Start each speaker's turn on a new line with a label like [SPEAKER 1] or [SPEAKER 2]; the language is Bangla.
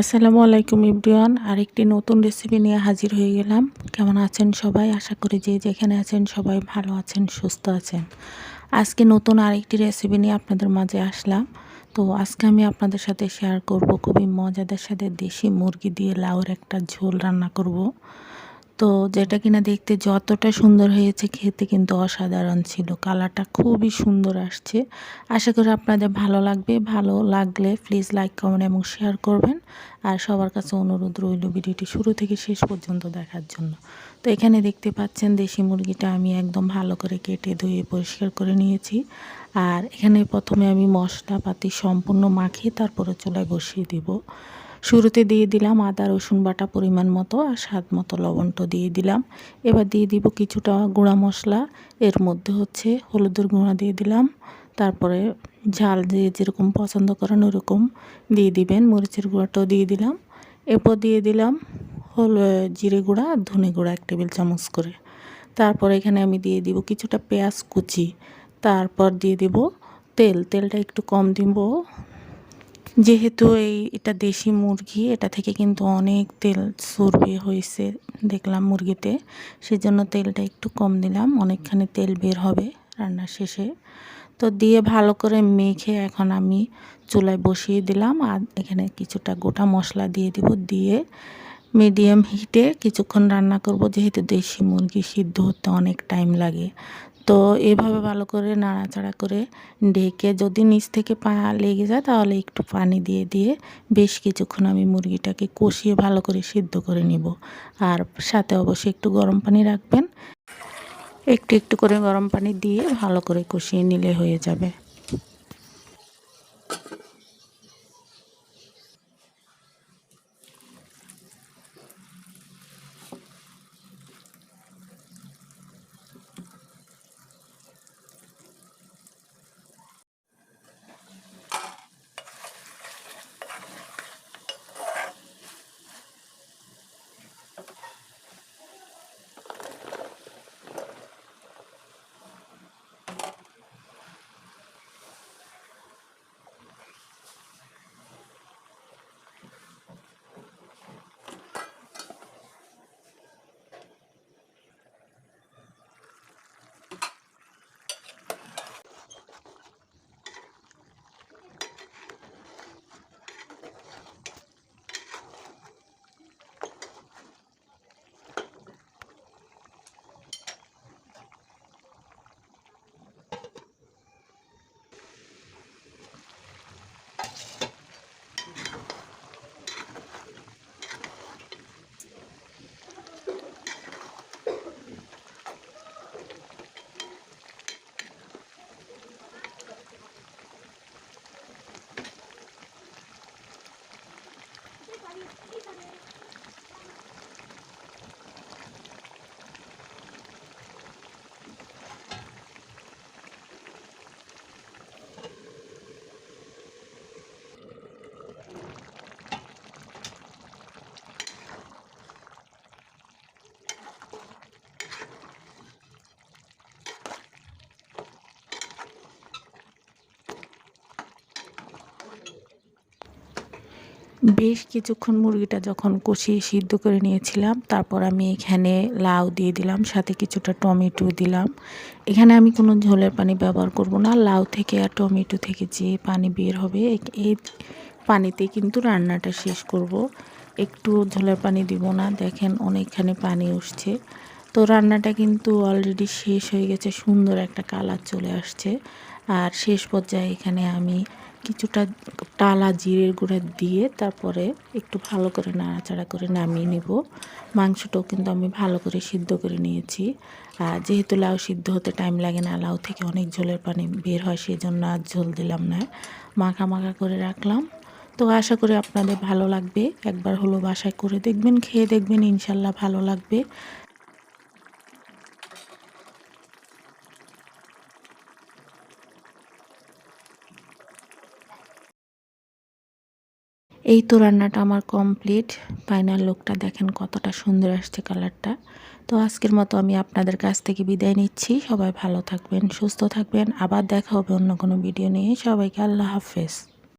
[SPEAKER 1] আসসালামু আলাইকুম ইব্রিয়ান। আরেকটি নতুন রেসিপি নিয়ে হাজির হয়ে গেলাম। কেমন আছেন সবাই? আশা করি যে যেখানে আছেন সবাই ভালো আছেন, সুস্থ আছেন। আজকে নতুন আরেকটি রেসিপি নিয়ে আপনাদের মাঝে আসলাম। তো আজকে আমি আপনাদের সাথে শেয়ার করব খুবই মজাদার সাথে দেশি মুরগি দিয়ে লাউর একটা ঝোল রান্না করব। তো যেটা কিনা দেখতে যতটা সুন্দর হয়েছে খেতে কিন্তু অসাধারণ ছিল। কালারটা খুবই সুন্দর আসছে। আশা করি আপনাদের ভালো লাগবে। ভালো লাগলে প্লিজ লাইক কমেন্ট এবং শেয়ার করবেন। আর সবার কাছে অনুরোধ রইল ভিডিওটি শুরু থেকে শেষ পর্যন্ত দেখার জন্য। তো এখানে দেখতে পাচ্ছেন দেশি মুরগিটা আমি একদম ভালো করে কেটে ধুয়ে পরিষ্কার করে নিয়েছি। আর এখানে প্রথমে আমি মশলাপাতি সম্পূর্ণ মাখিয়ে তারপরে চুলায় বসিয়ে দিব। শুরুতে দিয়ে দিলাম আদা, রসুন বাটা পরিমাণ মতো আর স্বাদ মতো লবণটা দিয়ে দিলাম। এবার দিয়ে দিব কিছুটা গুঁড়া মশলা। এর মধ্যে হচ্ছে হলুদের গুঁড়া দিয়ে দিলাম। তারপরে ঝাল দিয়ে যেরকম পছন্দ করেন ওরকম দিয়ে দিবেন, মরিচের গুঁড়াটাও দিয়ে দিলাম। এরপর দিয়ে দিলাম হল, জিরে গুঁড়া আর ধনে গুঁড়া এক টেবিল চামচ করে। তারপর এখানে আমি দিয়ে দিব কিছুটা পেঁয়াজ কুচি। তারপর দিয়ে দিব তেল। তেলটা একটু কম দিব। যেহেতু এই, এটা দেশি মুরগি, এটা থেকে কিন্তু অনেক তেল সরবে হয়েছে দেখলাম মুরগিতে। সেজন্য তেলটা একটু কম দিলাম, অনেকখানি তেল বের হবে রান্নার শেষে। তো দিয়ে ভালো করে মেখে এখন আমি চুলায় বসিয়ে দিলাম আর এখানে কিছুটা গোটা মশলা দিয়ে দিব। দিয়ে মিডিয়াম হিটে কিছুক্ষণ রান্না করব, যেহেতু দেশি মুরগি সিদ্ধ হতে অনেক টাইম লাগে। তো এভাবে ভালো করে নাড়াচাড়া করে ঢেকে যদি নিচ থেকে পা লেগে যায় তাহলে একটু পানি দিয়ে দিয়ে বেশ কিছুক্ষণ আমি মুরগিটাকে কষিয়ে ভালো করে সিদ্ধ করে নিব। আর সাথে অবশ্যই একটু গরম পানি রাখবেন। একটু একটু করে গরম পানি দিয়ে ভালো করে কষিয়ে নিলে হয়ে যাবে। বেশ কিছুক্ষণ মুরগিটা যখন কষিয়ে সিদ্ধ করে নিয়েছিলাম, তারপর আমি এখানে লাউ দিয়ে দিলাম, সাথে কিছুটা টমেটো দিলাম। এখানে আমি কোনো ঝোলের পানি ব্যবহার করব না, লাউ থেকে আর টমেটো থেকে যে পানি বের হবে এই পানিতে কিন্তু রান্নাটা শেষ করব। একটু ঝোলের পানি দিব না, দেখেন অনেকখানি পানি উঠছে। তো রান্নাটা কিন্তু অলরেডি শেষ হয়ে গেছে, সুন্দর একটা কালার চলে আসছে। আর শেষ পর্যায়ে এখানে আমি কিছুটা টালা জিরের গুঁড়া দিয়ে তারপরে একটু ভালো করে নাড়াচাড়া করে নামিয়ে নেব। মাংসটাও কিন্তু আমি ভালো করে সিদ্ধ করে নিয়েছি। আর যেহেতু লাউ সিদ্ধ হতে টাইম লাগে না, লাউ থেকে অনেক ঝোলের পানি বের হয় সেই জন্য আর ঝোল দিলাম না। মাখা মাখা করে রাখলাম। তো আশা করি আপনাদের ভালো লাগবে। একবার হলো বাসায় করে দেখবেন, খেয়ে দেখবেন, ইনশাল্লাহ ভালো লাগবে। এই তো রান্নাটা আমার কমপ্লিট ফাইনাল লুকটা দেখেন কতটা সুন্দর আসছে কালারটা তো আজকের মতো আমি আপনাদের কাছ থেকে বিদায় নিচ্ছি। সবাই ভালো থাকবেন, সুস্থ থাকবেন। আবার দেখা হবে অন্য কোনো ভিডিও নিয়ে। সবাইকে আল্লাহ হাফেজ।